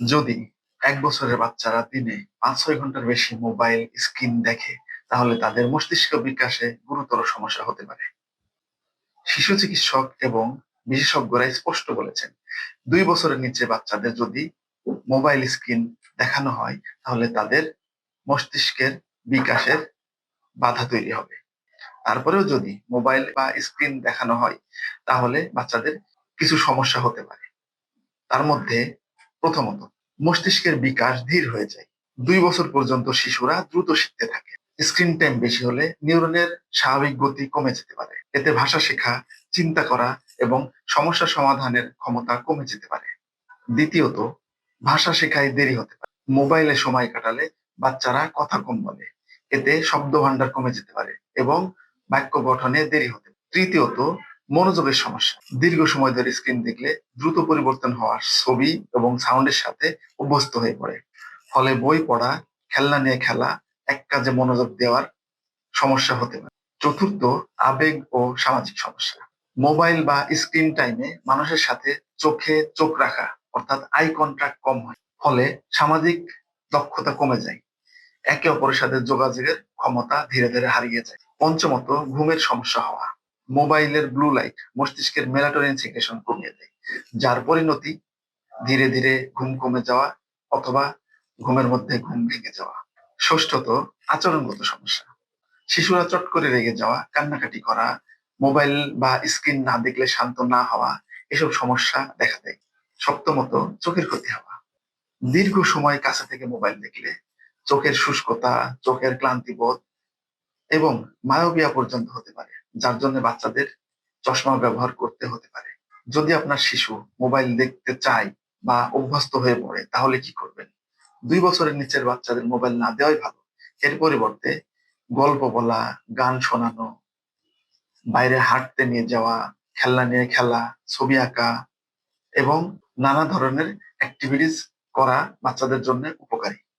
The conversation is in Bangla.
যদি এক বছরের বাচ্চারা দিনে পাঁচ ছয় ঘণ্টার বেশি মোবাইল স্ক্রিন দেখে, তাহলে তাদের মস্তিষ্ক বিকাশে গুরুতর সমস্যা হতে পারে। শিশু চিকিৎসক এবং বিশেষজ্ঞরা স্পষ্ট বলেছেন, দুই বছরের নিচে বাচ্চাদের যদি মোবাইল স্ক্রিন দেখানো হয়, তাহলে তাদের মস্তিষ্কের বিকাশের বাধা তৈরি হবে। তারপরেও যদি মোবাইল বা স্ক্রিন দেখানো হয়, তাহলে বাচ্চাদের কিছু সমস্যা হতে পারে। তার মধ্যে প্রথমত, মস্তিষ্কের বিকাশ ধীর হয়ে যায়। দুই বছর পর্যন্ত শিশুরা দ্রুত শিখতে থাকে। স্ক্রিন টাইম বেশি হলে নিউরনের স্বাভাবিক গতি কমে যেতে পারে। এতে ভাষা শেখা, চিন্তা করা এবং সমস্যা সমাধানের ক্ষমতা কমে যেতে পারে। দ্বিতীয়ত, ভাষা শেখায় দেরি হতে পারে। মোবাইলে সময় কাটালে বাচ্চারা কথা কম বলে। এতে শব্দ ভান্ডার কমে যেতে পারে এবং বাক্য গঠনে দেরি হতে তৃতীয়ত মনোযোগের সমস্যা। দীর্ঘ সময় ধরে স্ক্রিন দেখলে দ্রুত পরিবর্তন হওয়ার ছবি এবং সাউন্ডের সাথে অভ্যস্ত হয়ে পড়ে। ফলে বই পড়া, খেলনা নিয়ে খেলা, এক কাজে মনোযোগ দেওয়ার সমস্যা হতে পারে। চতুর্থ, আবেগ ও সামাজিক সমস্যা। মোবাইল বা স্ক্রিন টাইমে মানুষের সাথে চোখে চোখ রাখা, অর্থাৎ আই কন্ট্রাক্ট কম হয়। ফলে সামাজিক দক্ষতা কমে যায়। একে অপরের সাথে যোগাযোগের ক্ষমতা ধীরে ধীরে হারিয়ে যায়। পঞ্চমত, ঘুমের সমস্যা হওয়া। মোবাইলের ব্লু লাইট মস্তিষ্কের মেলাটোনিন সিক্রেশন কমিয়ে দেয়, যার পরিণতি ধীরে ধীরে ঘুম কমে যাওয়া অথবা ঘুমের মধ্যে ঘুম ভেঙে যাওয়া। ষষ্ঠত, আচরণগত সমস্যা। শিশুরা চট করে রেগে যাওয়া, কান্নাকাটি করা, মোবাইল বা স্ক্রিন না দেখলে শান্ত না হওয়া, এসব সমস্যা দেখা দেয়। সপ্তমত, চোখের ক্ষতি হওয়া। দীর্ঘ সময় কাছে থেকে মোবাইল দেখলে চোখের শুষ্কতা, চোখের ক্লান্তিবোধ এবং মায়োবিয়া পর্যন্ত হতে পারে। যার জন্য বাচ্চাদের চশমা ব্যবহার করতে হতে পারে। যদি আপনার শিশু মোবাইল দেখতে চায় বা অভ্যস্ত হয়ে পড়ে, তাহলে কি করবেন? দুই বছরের নিচের বাচ্চাদের মোবাইল না দেওয়াই ভালো। এর পরিবর্তে গল্প বলা, গান শোনানো, বাইরে হাঁটতে নিয়ে যাওয়া, খেলনা নিয়ে খেলা, ছবি আঁকা এবং নানা ধরনের অ্যাক্টিভিটিস করা বাচ্চাদের জন্য উপকারী।